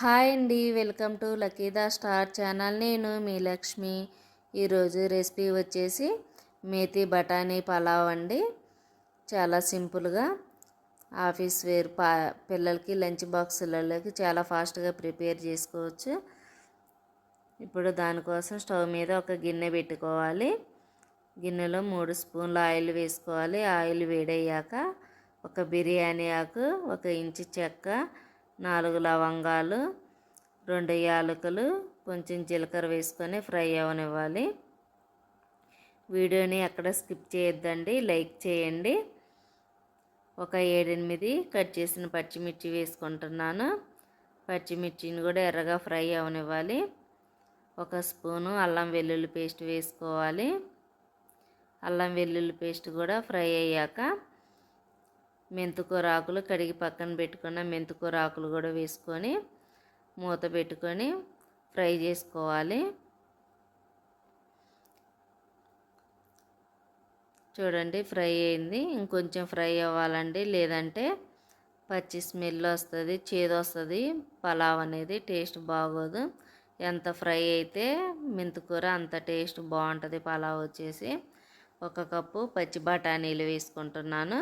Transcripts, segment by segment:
Hi అండి welcome to లక్కీదా star channel. నేను మీ లక్ష్మి. ఈరోజు రెసిపీ వచ్చేసి మేతి బఠానీ పలావ్ అండి. చాలా సింపుల్గా ఆఫీస్ వేర్ పా పిల్లలకి లంచ్ బాక్సులలోకి చాలా ఫాస్ట్గా ప్రిపేర్ చేసుకోవచ్చు. ఇప్పుడు దానికోసం స్టవ్ మీద ఒక గిన్నె పెట్టుకోవాలి. గిన్నెలో మూడు స్పూన్ల ఆయిల్ వేసుకోవాలి. ఆయిల్ వేడయ్యాక ఒక బిర్యానీ ఆకు ఒక ఇంచు చెక్క నాలుగు లవంగాలు రెండు యాలకులు కొంచెం జీలకర్ర వేసుకొని ఫ్రై అవనివ్వాలి. వీడియోని ఎక్కడ స్కిప్ చేయొద్దండి లైక్ చేయండి. ఒక ఏడెనిమిది కట్ చేసిన పచ్చిమిర్చి వేసుకుంటున్నాను. పచ్చిమిర్చిని కూడా ఎర్రగా ఫ్రై అవనివ్వాలి. ఒక స్పూను అల్లం వెల్లుల్లి పేస్ట్ వేసుకోవాలి. అల్లం వెల్లుల్లి పేస్ట్ కూడా ఫ్రై అయ్యాక మెంతుకూర ఆకులు కడిగి పక్కన పెట్టుకున్న మెంతుకూర ఆకులు కూడా వేసుకొని మూత పెట్టుకొని ఫ్రై చేసుకోవాలి. చూడండి ఫ్రై అయింది. ఇంకొంచెం ఫ్రై అవ్వాలండి. లేదంటే పచ్చి స్మెల్ వస్తుంది చేదు వస్తుంది. పలావ్ అనేది టేస్ట్ బాగోదు. ఎంత ఫ్రై అయితే మెంతుకూర అంత టేస్ట్ బాగుంటుంది పలావ్ వచ్చేసి. ఒక కప్పు పచ్చి బఠానీలు వేసుకుంటున్నాను.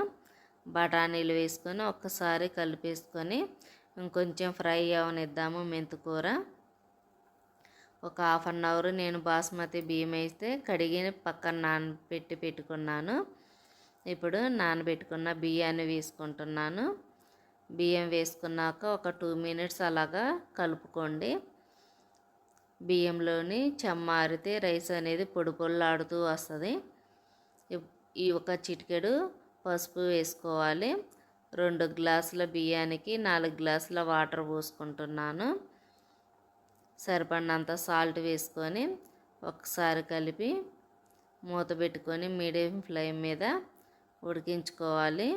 బఠానీలు వేసుకొని ఒక్కసారి కలిపేసుకొని ఇంకొంచెం ఫ్రై అవనిద్దాము మెంతుకూర. ఒక హాఫ్ అన్ అవర్ నేను బాస్మతి బియ్యం వేస్తే కడిగి పక్కన నానబెట్టి పెట్టుకున్నాను. ఇప్పుడు నానబెట్టుకున్న బియ్యాన్ని వేసుకుంటున్నాను. బియ్యం వేసుకున్నాక ఒక టూ మినిట్స్ అలాగా కలుపుకోండి. బియ్యంలోని చెమ్మారితే రైస్ అనేది పొడి పొల్లాడుతూ వస్తుంది. ఈ ఒక చిటికెడు పసుపు వేసుకోవాలి. రెండు గ్లాసుల బియ్యానికి నాలుగు గ్లాసుల వాటర్ పోసుకుంటున్నాను. సరిపడినంత సాల్ట్ వేసుకొని ఒకసారి కలిపి మూత పెట్టుకొని మీడియం ఫ్లేమ్ మీద ఉడికించుకోవాలి.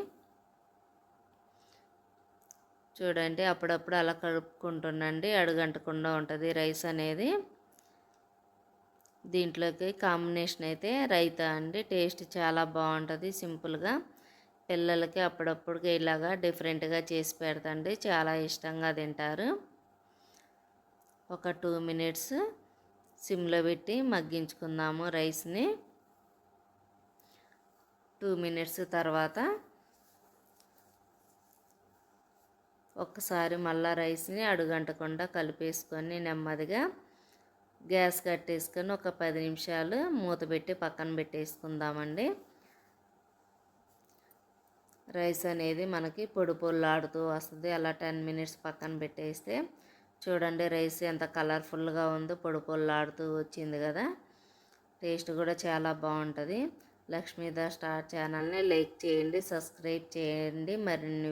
చూడండి అప్పుడప్పుడు అలా కలుపుకుంటుండండి అడుగంటకుండా ఉంటుంది రైస్ అనేది. దీంట్లోకి కాంబినేషన్ అయితే రైతా అండి. టేస్ట్ చాలా బాగుంటుంది సింపుల్గా. పిల్లలకి అప్పుడప్పుడు ఇలాగా డిఫరెంట్గా చేసి పెడతండి. చాలా ఇష్టంగా తింటారు. ఒక టూ మినిట్స్ సిమ్లో పెట్టి మగ్గించుకుందాము రైస్ని. టూ మినిట్స్ తర్వాత ఒక్కసారి మళ్ళా రైస్ని అడుగంటకుండా కలిపేసుకొని నెమ్మదిగా గ్యాస్ కట్టేసుకొని ఒక పది నిమిషాలు మూత పెట్టి పక్కన పెట్టేసుకుందామండి. రైస్ అనేది మనకి పొడి పొల్లాడుతూ వస్తుంది. అలా టెన్ మినిట్స్ పక్కన పెట్టేస్తే చూడండి రైస్ ఎంత కలర్ఫుల్గా ఉందో పొడి పొల్లాడుతూ వచ్చింది కదా. టేస్ట్ కూడా చాలా బాగుంటుంది. లక్ష్మీదా స్టార్ ఛానల్ని లైక్ చేయండి సబ్స్క్రైబ్ చేయండి. మరిన్ని